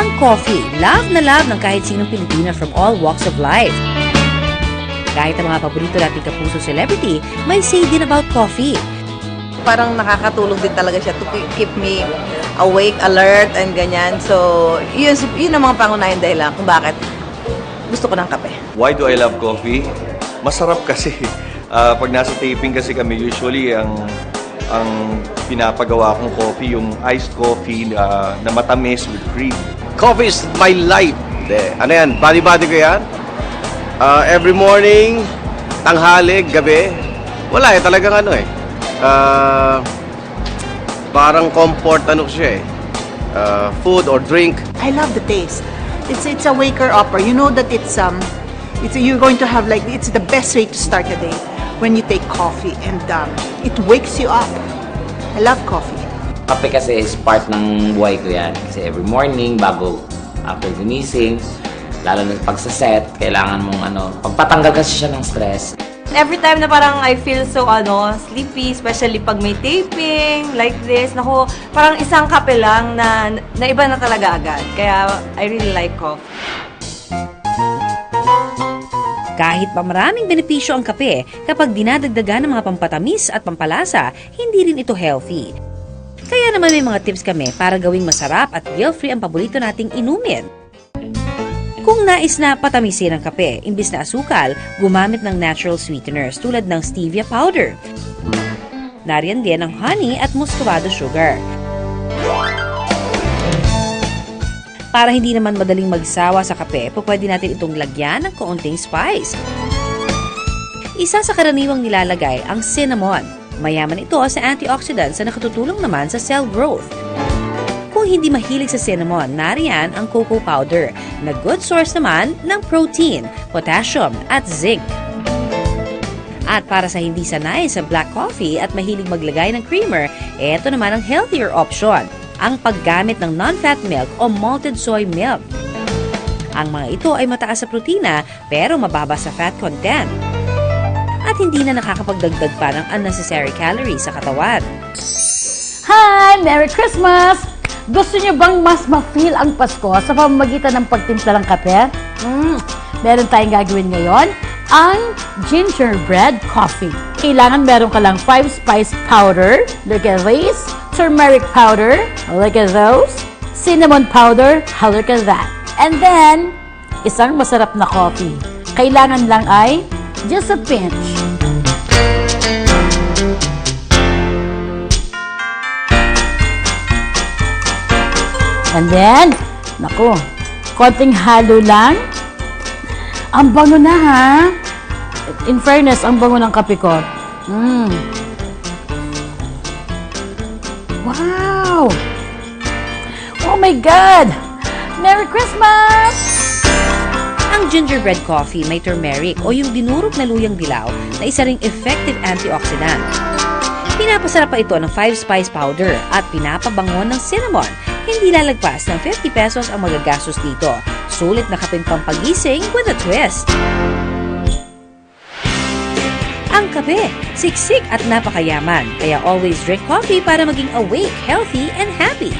Ang coffee, love na love ng kahit sinong Pilipino from all walks of life. Kahit ang mga paborito nating kapuso celebrity, may say din about coffee. Parang nakakatulong din talaga siya to ke- keep me awake, alert, and ganyan. So, yun, yun ang mga pangunahing dahilan kung bakit gusto ko ng kape. Why do I love coffee? Masarap kasi. Ah, pag nasa taping kasi kami, usually ang ang pinapagawa kong coffee, yung iced coffee ah, na matamis with cream. Coffee is my life. De, ano yan? Body-body ko yan. Ah, every morning, tanghali, gabi. Wala eh, talagang ano eh. Ah, parang comfort ano ko siya eh. Ah, food or drink. I love the taste. It's it's a waker upper. You know that it's um, it's you're going to have like it's the best way to start a day when you take coffee and um, it wakes you up. I love coffee. Kape kasi is part ng buhay ko yan. Kasi every morning, bago after gumising, lalo na pag sa set, kailangan mong ano, pagpatanggal kasi siya ng stress. Every time na parang I feel so ano, sleepy, especially pag may taping, like this, naku, parang isang kape lang na, na iba na talaga agad. Kaya I really like coffee. Kahit pa maraming benepisyo ang kape, kapag dinadagdagan ng mga pampatamis at pampalasa, hindi rin ito healthy. Kaya naman may mga tips kami para gawing masarap at guilt-free ang paborito nating inumin. Kung nais na patamisin ang kape, imbis na asukal, gumamit ng natural sweeteners tulad ng stevia powder. Nariyan din ang honey at muscovado sugar. Para hindi naman madaling magsawa sa kape, pwede natin itong lagyan ng kaunting spice. Isa sa karaniwang nilalagay ang cinnamon. Mayaman ito sa antioxidants na nakatutulong naman sa cell growth. Kung hindi mahilig sa cinnamon, nariyan ang cocoa powder na good source naman ng protein, potassium at zinc. At para sa hindi sanay sa black coffee at mahilig maglagay ng creamer, eto naman ang healthier option, ang paggamit ng non-fat milk o malted soy milk. Ang mga ito ay mataas sa protina pero mababa sa fat content. At hindi na nakakapagdagdag pa ng unnecessary calories sa katawan. Hi! Merry Christmas! Gusto niyo bang mas ma-feel ang Pasko sa pamamagitan ng pagtimpla ng kape? Mm, meron tayong gagawin ngayon, ang gingerbread coffee. Kailangan meron ka lang 5-spice powder, look at this, turmeric powder, look at those, cinnamon powder, look at that. And then, isang masarap na coffee. Kailangan lang ay just a pinch. And then, naku, konting halo lang. Ang bango na ha. In fairness, ang bango ng kape ko. Mm. Wow! Oh my God! Merry Christmas! Gingerbread coffee may turmeric o yung dinurog na luyang dilaw na isa ring effective antioxidant. Pinapasarap pa ito ng 5-spice powder at pinapabango ng cinnamon. Hindi lalagpas ng 50 pesos ang magagastos dito. Sulit na kaping pampagising with a twist. Ang kape, siksik at napakayaman. Kaya always drink coffee para maging awake, healthy, and happy.